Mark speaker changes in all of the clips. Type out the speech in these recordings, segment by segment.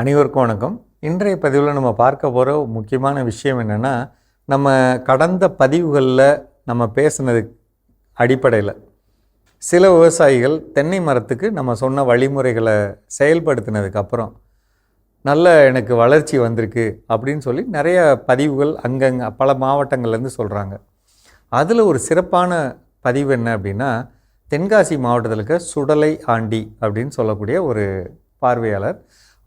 Speaker 1: அனைவருக்கும் வணக்கம். இன்றைய பதிவில் நம்ம பார்க்க போகிற முக்கியமான விஷயம் என்னென்னா நம்ம கடந்த பதிவுகளில் நம்ம பேசுனது அடிப்படையில். சில விவசாயிகள் தென்னை மரத்துக்கு நம்ம சொன்ன வழிமுறைகளை செயல்படுத்தினதுக்கப்புறம் நல்ல எனக்கு வளர்ச்சி வந்திருக்கு அப்படின்னு சொல்லி நிறைய பதிவுகள் அங்கங்கே பல மாவட்டங்கள்லேருந்து சொல்கிறாங்க அதில் ஒரு சிறப்பான பதிவு என்ன அப்படின்னா தென்காசி மாவட்டத்தில் இருக்க சுடலை ஆண்டி அப்படின்னு சொல்லக்கூடிய ஒரு பார்வையாளர்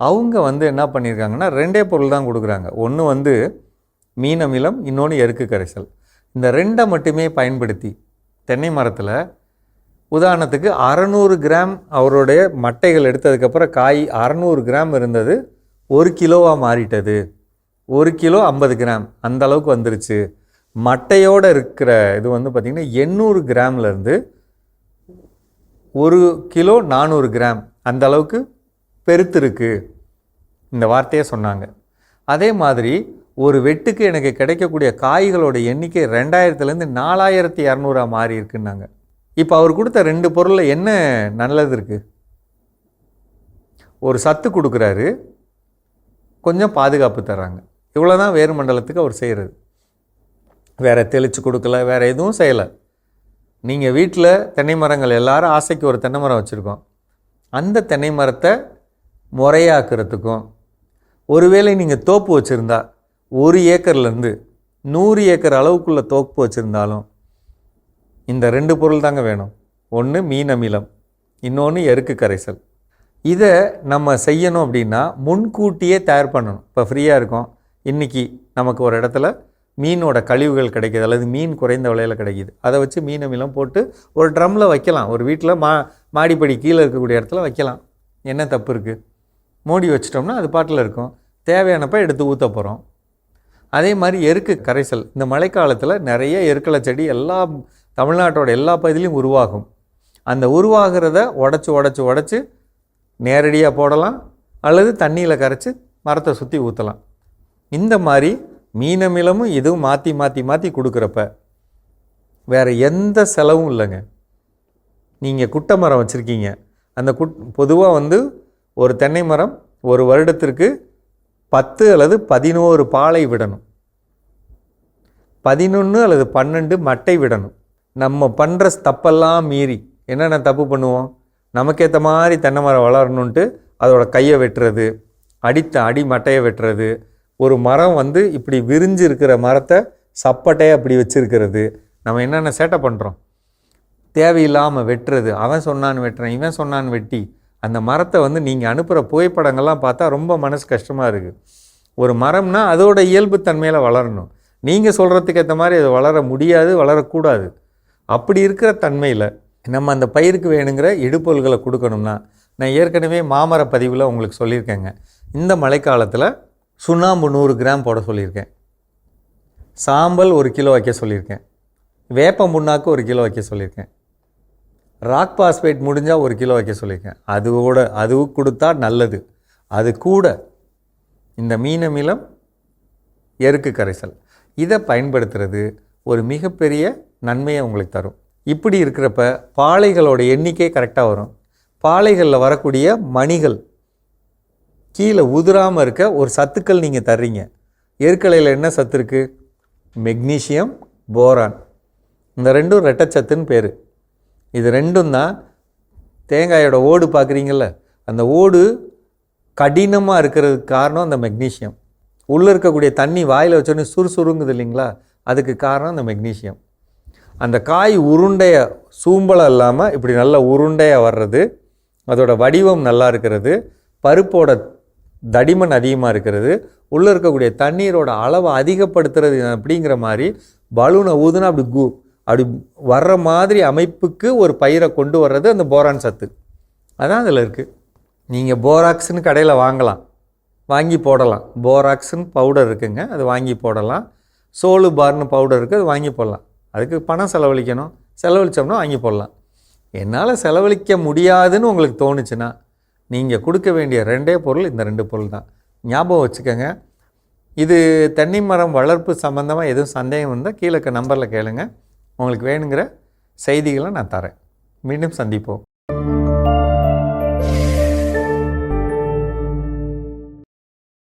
Speaker 1: அவங்க வந்து என்ன பண்ணியிருக்காங்கன்னா ரெண்டே பொருள் தான் கொடுக்குறாங்க. ஒன்று வந்து மீன் அமிலம் இன்னொன்று எருக்கு கரைசல். இந்த ரெண்டை மட்டுமே பயன்படுத்தி தென்னை மரத்தில் உதாரணத்துக்கு அறநூறு கிராம் அவருடைய மட்டைகள் எடுத்ததுக்கப்புறம் காய் அறநூறு கிராம் இருந்தது ஒரு கிலோவாக மாறிட்டது. ஒரு கிலோ ஐம்பது கிராம் அந்த அளவுக்கு வந்துருச்சு. மட்டையோடு இருக்கிற இது வந்து பார்த்திங்கன்னா எண்ணூறு கிராம்லேருந்து ஒரு கிலோ நானூறு கிராம் அந்த அளவுக்கு பெருத்திருக்கு இந்த வார்த்தையை சொன்னாங்க. அதே மாதிரி ஒரு வெட்டுக்கு எனக்கு கிடைக்கக்கூடிய காய்களோட எண்ணிக்கை ரெண்டாயிரத்துலேருந்து நாலாயிரத்தி இரநூறா மாறி இருக்குன்னாங்க. இப்போ அவர் கொடுத்த ரெண்டு பொருளில் என்ன நல்லது இருக்குது ஒரு சத்து கொடுக்குறாரு. கொஞ்சம் பாதுகாப்பு தர்றாங்க இவ்வளோ தான் வேறு மண்டலத்துக்கு அவர் செய்கிறது வேறு தெளித்து கொடுக்கல வேறு எதுவும் செய்யலை. நீங்கள் வீட்டில் தென்னை மரங்கள் எல்லாரும் ஆசைக்கு ஒரு தென்னை மரம் வச்சுருக்கோம். அந்த தென்னை மரத்தை முறையாக்குறதுக்கும் ஒருவேளை நீங்கள் தோப்பு வச்சுருந்தா ஒரு ஏக்கர்லேருந்து நூறு ஏக்கர் அளவுக்குள்ளே தோப்பு வச்சுருந்தாலும் இந்த ரெண்டு பொருள் தாங்க வேணும். ஒன்று மீன் அமிலம் இன்னொன்று எருக்கு கரைசல். இதை நம்ம செய்யணும் அப்படின்னா முன்கூட்டியே தயார் பண்ணணும். இப்போ ஃப்ரீயாக இருக்கும். இன்றைக்கி நமக்கு ஒரு இடத்துல மீனோட கழிவுகள் கிடைக்கிது அல்லது மீன் குறைந்த விலையில் கிடைக்கிது. அதை வச்சு மீன் அமிலம் போட்டு ஒரு ட்ரம்மில் வைக்கலாம். ஒரு வீட்டில் மா மாடிப்படி கீழே இருக்கக்கூடிய இடத்துல வைக்கலாம். என்ன தப்பு இருக்குது மூடி வச்சிட்டோம்னா அது பாட்டில் இருக்கும். தேவையானப்போ எடுத்து ஊற்ற போகிறோம் அதே மாதிரி எருக்கு கரைசல். இந்த மழைக்காலத்தில் நிறைய எருக்களை செடி எல்லா தமிழ்நாட்டோட எல்லா பகுதியிலையும் உருவாகும். அந்த உருவாகிறத உடச்சி உடச்சி உடச்சி நேரடியாக போடலாம். அல்லது தண்ணியில் கரைச்சி மரத்தை சுற்றி ஊற்றலாம் இந்த மாதிரி மீனமிலமும் இதுவும் மாற்றி மாற்றி மாற்றி கொடுக்குறப்ப வேறு எந்த செலவும் இல்லைங்க. நீங்கள் குட்டை மரம் வச்சுருக்கீங்க. அந்த குட் பொதுவாக வந்து ஒரு தென்னை மரம் ஒரு வருடத்திற்கு பத்து அல்லது பதினோரு பாலை விடணும். பதினொன்று அல்லது பன்னெண்டு மட்டை விடணும். நம்ம பண்ணுற தப்பெல்லாம் மீறி என்னென்ன தப்பு பண்ணுவோம்? நமக்கேற்ற மாதிரி தென்னை மரம் வளரணுன்ட்டு அதோட கையை வெட்டுறது அடித்த அடி மட்டையை வெட்டுறது ஒரு மரம் வந்து இப்படி விரிஞ்சு இருக்கிற மரத்தை சப்பட்டையை அப்படி வச்சுருக்கிறது. நம்ம என்னென்ன சேட்டை பண்ணுறோம் தேவையில்லாமல் வெட்டுறது. அவன் சொன்னான்னு வெட்டுறேன் இவன் சொன்னான்னு வெட்டி அந்த மரத்தை வந்து நீங்கள் அனுப்புகிற புகைப்படங்கள்லாம் பார்த்தா ரொம்ப மனசு கஷ்டமாக இருக்குது ஒரு மரம்னா அதோட இயல்புத்தன்மையில் வளரணும். நீங்கள் சொல்கிறதுக்கு ஏற்ற மாதிரி அது வளர முடியாது வளரக்கூடாது. அப்படி இருக்கிற தன்மையில் நம்ம அந்த பயிருக்கு வேணுங்கிற இடுப்பொல்களை கொடுக்கணும்னா நான் ஏற்கனவே மாமர பதிவில் உங்களுக்கு சொல்லியிருக்கேங்க. இந்த மழைக்காலத்தில் சுண்ணாம்பு நூறு கிராம் போட சொல்லியிருக்கேன். சாம்பல் ஒரு கிலோ வைக்க சொல்லியிருக்கேன். வேப்ப முன்னாக்கு ஒரு கிலோ வைக்க சொல்லியிருக்கேன். ராக் பாஸ்பேட் முடிஞ்சால் ஒரு கிலோ வைக்க சொல்லியிருக்கேன். அதுவோட அது கொடுத்தா நல்லது. அது கூட இந்த மீன மீளம் எருக்கு கரைசல். இதை பயன்படுத்துறது ஒரு மிகப்பெரிய நன்மையை உங்களுக்கு தரும். இப்படி இருக்கிறப்ப பாளைகளோட எண்ணிக்கை கரெக்டாக வரும். பாளைகளில் வரக்கூடிய மணிகள் கீழே உதிராமல் இருக்க ஒரு சத்துக்கள் நீங்கள் தர்றீங்க. எருக்கலையில் என்ன சத்து இருக்குது மெக்னீஷியம் போரான் இந்த ரெண்டும் ரெட்டச்சத்துன்னு பேர். இது ரெண்டும் தான் தேங்காயோட ஓடு பார்க்குறீங்கள அந்த ஓடு கடினமாக இருக்கிறதுக்கு காரணம் அந்த மெக்னீசியம். உள்ளே இருக்கக்கூடிய தண்ணி வாயில் வச்சோன்னே சுறுசுறுங்குது இல்லைங்களா? அதுக்கு காரணம் அந்த மெக்னீஷியம் அந்த காய் உருண்டைய சூம்பலம் இல்லாமல் இப்படி நல்ல உருண்டையாக வர்றது அதோட வடிவம் நல்லா இருக்கிறது பருப்போட தடிமன் அதிகமாக இருக்கிறது உள்ளே இருக்கக்கூடிய தண்ணீரோட அளவை அதிகப்படுத்துறது அப்படிங்கிற மாதிரி பலூனை ஊதுனா அப்படி கு அப்படி வர்ற மாதிரி அமைப்புக்கு ஒரு பயிரை கொண்டு வர்றது அந்த போரான் சத்து. அதான் அதில் இருக்குது நீங்கள் போராக்ஸ்னு கடையில் வாங்கலாம். வாங்கி போடலாம். போராக்ஸ்னு பவுடர் இருக்குங்க. அது வாங்கி போடலாம். சோலு பார்னு பவுடர் இருக்குது அது வாங்கி போடலாம். அதுக்கு பணம் செலவழிக்கணும். செலவழித்தோம்னா வாங்கி போடலாம். என்னால் செலவழிக்க முடியாதுன்னு உங்களுக்கு தோணுச்சுன்னா நீங்கள் கொடுக்க வேண்டிய ரெண்டே பொருள் இந்த ரெண்டு பொருள் தான். ஞாபகம் வச்சுக்கோங்க. இது தென்னை மரம் வளர்ப்பு சம்மந்தமாக எதுவும் சந்தேகம் இருந்தால் கீழே இருக்க நம்பரில் கேளுங்கள் உங்களுக்கு வேணுங்கிற செய்திகளை நான் தரேன். மீண்டும் சந்திப்போம்.